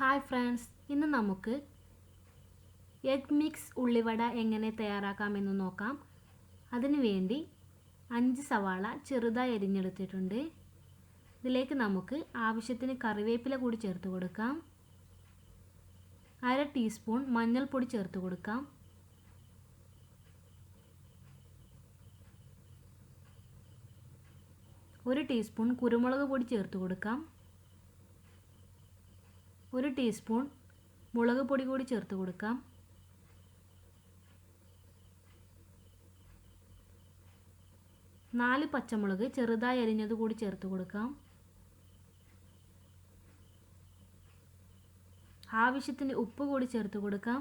Hi friends ഇന്ന് നമുക്ക് egg mix ഉള്ളിവട എങ്ങനെ തയ്യാറാക്കാമെന്ന് നോക്കാം. അതിനു വേണ്ടി അഞ്ച് സവാള ചെറുതായി അരിഞ്ഞെടുത്തിട്ടുണ്ട്. ഇതിലേക്ക് നമുക്ക് ആവശ്യത്തിന് കറിവേപ്പില കൂടി ചേർത്ത് കൊടുക്കാം. അര ടീസ്പൂൺ മഞ്ഞൾപ്പൊടി ചേർത്ത് കൊടുക്കാം. ഒരു ടീസ്പൂൺ കുരുമുളക് പൊടി ചേർത്ത് കൊടുക്കാം. ഒരു ടീസ്പൂൺ മുളക് പൊടി കൂടി ചേർത്ത് കൊടുക്കാം. നാല് പച്ചമുളക് ചെറുതായി അരിഞ്ഞത് കൂടി ചേർത്ത് കൊടുക്കാം. ആവശ്യത്തിന് ഉപ്പ് കൂടി ചേർത്ത് കൊടുക്കാം.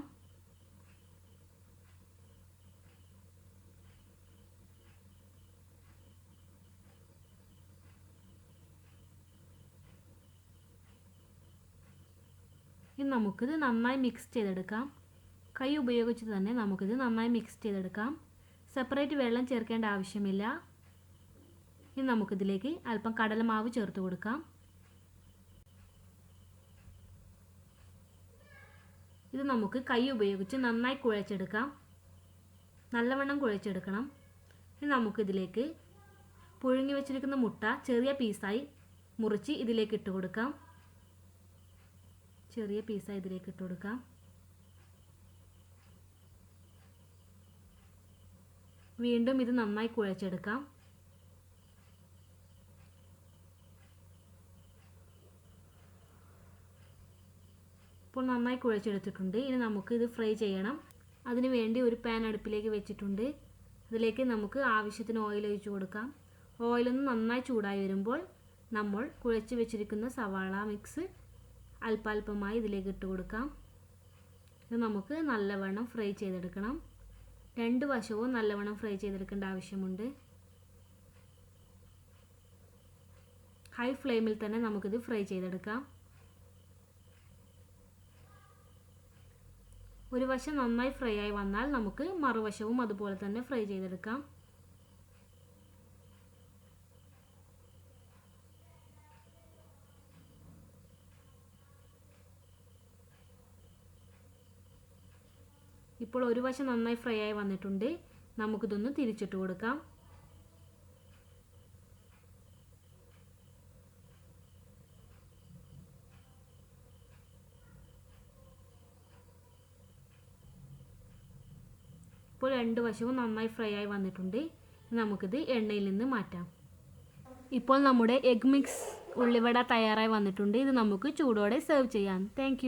ഇനി നമുക്കിത് നന്നായി മിക്സ് ചെയ്തെടുക്കാം. കൈ ഉപയോഗിച്ച് തന്നെ നമുക്കിത് നന്നായി മിക്സ് ചെയ്തെടുക്കാം. സെപ്പറേറ്റ് വെള്ളം ചേർക്കേണ്ട ആവശ്യമില്ല. ഇനി നമുക്കിതിലേക്ക് അല്പം കടലമാവ് ചേർത്ത് കൊടുക്കാം. ഇത് നമുക്ക് കൈ ഉപയോഗിച്ച് നന്നായി കുഴച്ചെടുക്കാം. നല്ലവണ്ണം കുഴച്ചെടുക്കണം. ഇനി നമുക്കിതിലേക്ക് പുഴുങ്ങി വെച്ചിരിക്കുന്ന മുട്ട ചെറിയ പീസായി മുറിച്ച് ഇതിലേക്ക് ഇട്ട് കൊടുക്കാം. ചെറിയ പീസായി ഇതിലേക്ക് ഇട്ട് കൊടുക്കാം. വീണ്ടും ഇത് നന്നായി കുഴച്ചെടുക്കാം. ഇപ്പോൾ നന്നായി കുഴച്ചെടുത്തിട്ടുണ്ട്. ഇനി നമുക്ക് ഇത് ഫ്രൈ ചെയ്യണം. അതിന് വേണ്ടി ഒരു പാൻ അടുപ്പിലേക്ക് വെച്ചിട്ടുണ്ട്. അതിലേക്ക് നമുക്ക് ആവശ്യത്തിന് ഓയിൽ ഒഴിച്ച് കൊടുക്കാം. ഓയിലൊന്ന് നന്നായി ചൂടായി വരുമ്പോൾ നമ്മൾ കുഴച്ച് വെച്ചിരിക്കുന്ന സവാള മിക്സ് അല്പാൽപമായി ഇതിലേക്ക് ഇട്ട് കൊടുക്കാം. ഇത് നമുക്ക് നല്ലവണ്ണം ഫ്രൈ ചെയ്തെടുക്കണം. രണ്ട് വശവും നല്ലവണ്ണം ഫ്രൈ ചെയ്തെടുക്കേണ്ട ആവശ്യമുണ്ട്. ഹൈ ഫ്ലെയിമിൽ തന്നെ നമുക്കിത് ഫ്രൈ ചെയ്തെടുക്കാം. ഒരു വശം നന്നായി ഫ്രൈ ആയി വന്നാൽ നമുക്ക് മറുവശവും അതുപോലെ തന്നെ ഫ്രൈ ചെയ്തെടുക്കാം. ഇപ്പോൾ ഒരു വശം നന്നായി ഫ്രൈ ആയി വന്നിട്ടുണ്ട്. നമുക്കിതൊന്ന് തിരിച്ചിട്ട് കൊടുക്കാം. ഇപ്പോൾ രണ്ട് വശവും നന്നായി ഫ്രൈ ആയി വന്നിട്ടുണ്ട്. നമുക്കിത് എണ്ണയിൽ നിന്ന് മാറ്റാം. ഇപ്പോൾ നമ്മുടെ എഗ് മിക്സ് ഉള്ളിവട തയ്യാറായി വന്നിട്ടുണ്ട്. ഇത് നമുക്ക് ചൂടോടെ സെർവ് ചെയ്യാം. താങ്ക്